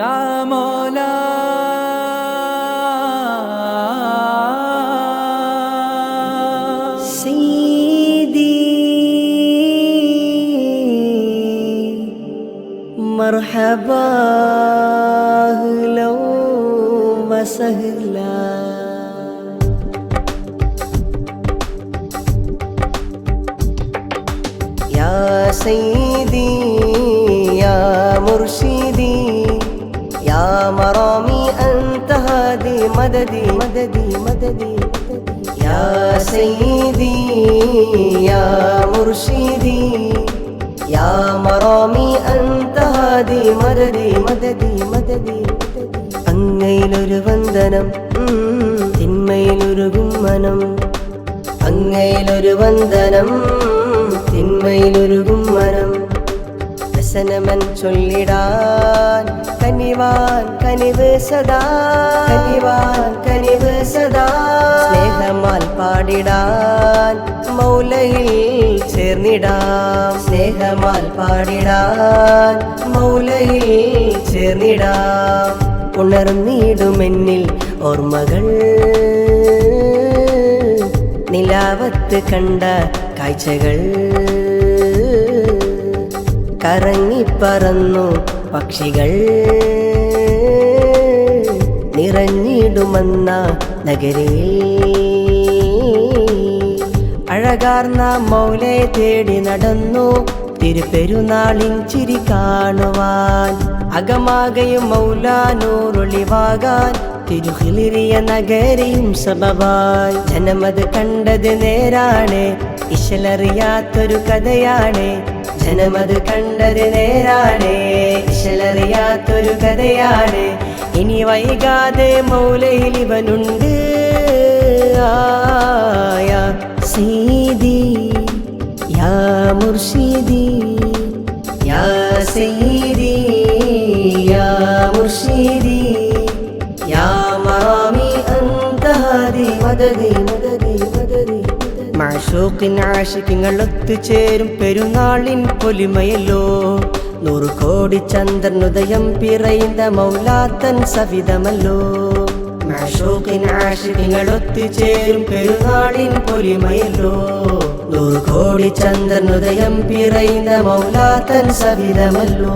يا مولاي سيدي مرحبا أهلا وسهلا. يا سيدي يا مرشدي مرامي أنت هادي مددي مددي مددي مددي يا سيدي يا مرشدي يا مرامي أنت هادي مددي مددي مددي അങ്ങയിലൊരു വന്ദനം ഉം, തിന്മയിലൊരുകും മനം അങ്ങയിലൊരു വന്ദനം തിന്മയിലൊരുകും മനം ഹസനമൻ ചൊല്ലിടാൻ. കനിവാൻ കനിവ് സദാ. കനിവാൻ കനിവ് സദാ. സ്നേഹമാൽ പാടിടാൻ. മൗലയിൽ ചേർന്നിടാം. സ്നേഹമാൽ പാടിടാൻ. മൗലയിൽ ചേർന്നിടാം. ഉണർന്നിടുമെന്നിൽ ഓർമ്മകൾ. നിലാവത്ത് കണ്ട കാഴ്ചകൾ. കറങ്ങിപ്പറന്നു പക്ഷികൾ നിറഞ്ഞിടുമെന്ന നഗരിയിൽ. അഴകാർന്ന മൗലെ തേടി നടന്നു. തിരുപെരുന്നാളിൻ ചിരി കാണുവാൻ. അകമാകയും മൗലാനൂറൊളിവാകാൻ തിരുഹിലിറിയ നഗരിയും സബബായ് ജനമത് കണ്ടത് നേരാണ് ഇശലറിയാത്തൊരു കഥയാണ്. ജനമത് കണ്ടത് നേരാണ് ഇശലറിയാത്തൊരു കഥയാണ്. ഇനി വൈകാതെ മൗലയിൽ ഇവനുണ്ട്. ആയ സീതി യാ മുർഷിദി യാ സീതി യാ മുർഷിദി മാഷൂക്കിൻ ആഷിക്കിങ്ങൾ ഒത്തുചേരും പെരുന്നാളിൻ പൊലിമയല്ലോ. നൂറ് കോടി ചന്ദ്രനുദയം പിറയുന്ന മൗലാത്തൻ സവിതമല്ലോ. മാഷൂക്കിൻ ഒത്തുചേരും പെരുന്നാളിൻ പൊലിമയല്ലോ. നൂറ് കോടി ചന്ദ്രനുദയം പിറയുന്ന മൗലാത്തൻ സവിതമല്ലോ.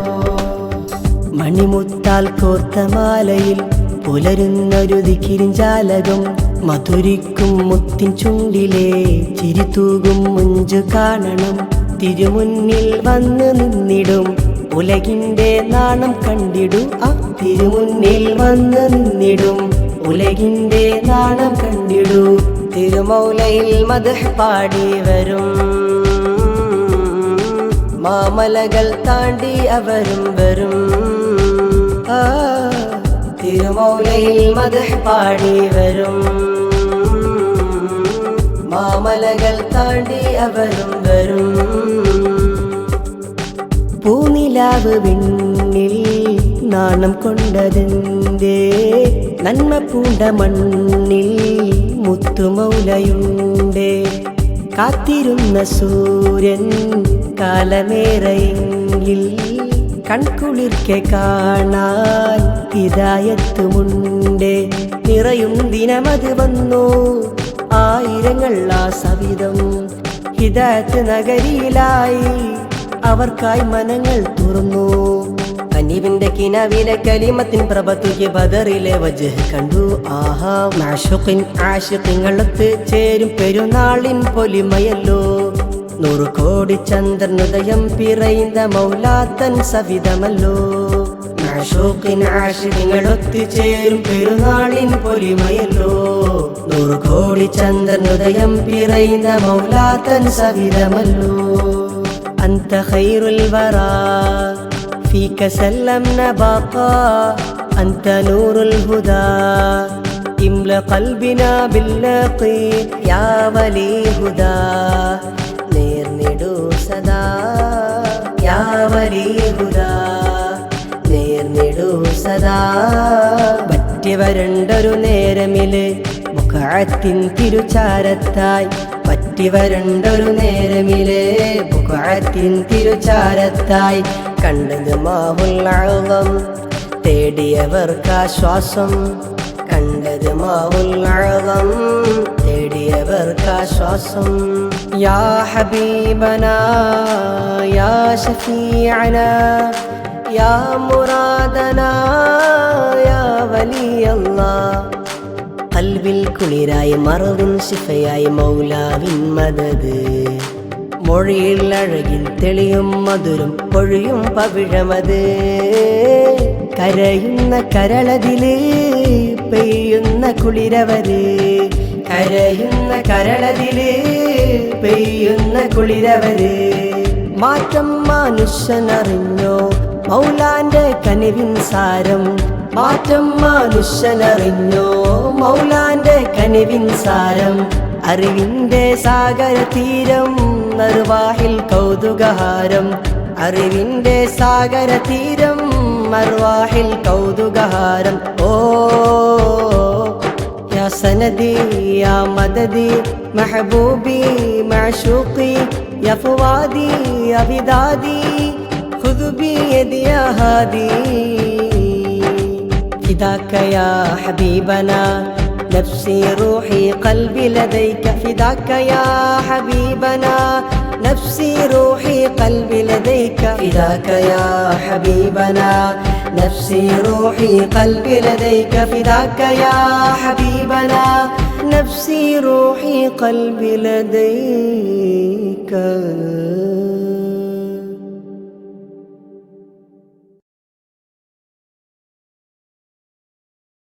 മണിമുത്താൽ കോർത്ത മാലയിൽ പുലരുന്നൊരു ദിക്കിരിഞ്ചാലകം മധുരിക്കും മുത്തിൻ ചുണ്ടിലെ ചിരിതൂകും മുഞ്ചു കാണണം. തിരുമുന്നിൽ വന്ന് നിന്നിടും ഉലകിന്റെ നാണം കണ്ടിടു. ആ തിരുമുന്നിൽ വന്ന് നിന്നിടും ഉലകിന്റെ നാണം കണ്ടിടു. തിരുമൗലയിൽ മദഹ് പാടി വരും. മാമലകൾ താണ്ടി അവരും വരും. ആ, തിരുമൗലയിൽ മദഹ് പാടി വരും. മാമലകൾ താണ്ടി അവരും വരും. പൂനിലാവ് വിണ്ണിൽ നാണം കൊണ്ടതിന്റെ നന്മ പൂണ്ട മണ്ണിൽ മുത്തുമൗലയുണ്ടേ. കാത്തിരുന്ന സൂര്യൻ കാലമേറെയെങ്കിൽ കൺകുളിർക്കെ കാണാൻ ഇതായത്തുമുണ്ട് നിറയും ദിനമത് വന്നു. ആയിരങ്ങൾ ആ സവിധം ഹിതായത്ത് നഗരിയിലായി. അവർക്കായി മനങ്ങൾ തുറന്നു. കനിവിന്റെ കിനാവിലെ കലിമത്തിൻ പ്രഭത്തുക്ക് ബദറിലെ വജഹ് കണ്ടു. ആഹാ മാഷുക്കിൻ ആഷിഖിങ്ങളൊത്ത് ചേരും പെരുന്നാളിൻ പൊലിമയല്ലോ. നൂറ് കോടി ചന്ദ്രനുദയം പിറയുന്ന മൗലാത്തൻ സവിതമല്ലോ മാഷൂക്കിൻ ആഷിഖിങ്ങളൊത്ത് ചേരും പെരുന്നാളിൻ പൊലിമയല്ലോ നൂറ് കോടി ചന്ദ്രനുദയം പിറയുന്ന മൗലാത്തൻ സവിതമല്ലോ أنت خير الورى فيك سلمنا بقاء أنت نور الهدى املأ قلبنا باليقين يا ولي هدى നേർന്നിടൂ സദാ. യാ വലി ഹുദാ നേർന്നിടൂ സദാ. പറ്റി വരണ്ടൊരു നേരമിൽ മുഖത്തിൻ തിരുചാരത്തായി. പറ്റി വരണ്ടൊരു നേരമിൽ മുഖത്തിൻ തിരുചാരത്തായി. കണ്ടത് മാവുള്ളവം തേടിയവർക്കാശ്വാസം കണ്ടത് മാവുൽ അഴകം തേടിയവർക്കാശ്വാസം യാ ഹബീബന യാ ഷഫീഅന യാ മുറാദന യാ വലിയല്ലാ കൽവിൽ കുളിരായി മറവിൻ ശിഫയായി മൗലാവിൻ മദത് മൊഴിയിൽ അഴകിൽ തെളിയും മധുരം പൊഴിയും പവിഴമത് കരയുന്ന കരളതില് പെയ്യുന്ന കുളിരവര് കരയുന്ന കരളതിൽ പെയ്യുന്ന കുളിരവര്. മാറ്റം മനുഷ്യനറിഞ്ഞോ? മൗലാന്റെ കനിവിൻ സാരം. മാറ്റം മനുഷ്യനറിഞ്ഞോ? മൗലാന്റെ കനിവിൻ സാരം. അറിവിന്റെ സാഗര തീരം മറുവാഹിൽ കൗതുകഹാരം. അറിവിന്റെ സാഗര തീരം മറുവാഹിൽ കൗതുകഹാരം. ഓ يا سندي يا مددي محبوبي معشوقي يا فؤادي يا بدادي خذ بيدي يا هادي. فداك يا حبيبنا نفسي روحي قلبي لديك. فداك يا حبيبنا نفسي روحي. قلبي لديك. فداك يا حبيبنا. نفسي روحي قلبي لديك. فداك يا حبيبنا. نفسي روحي قلبي لديك.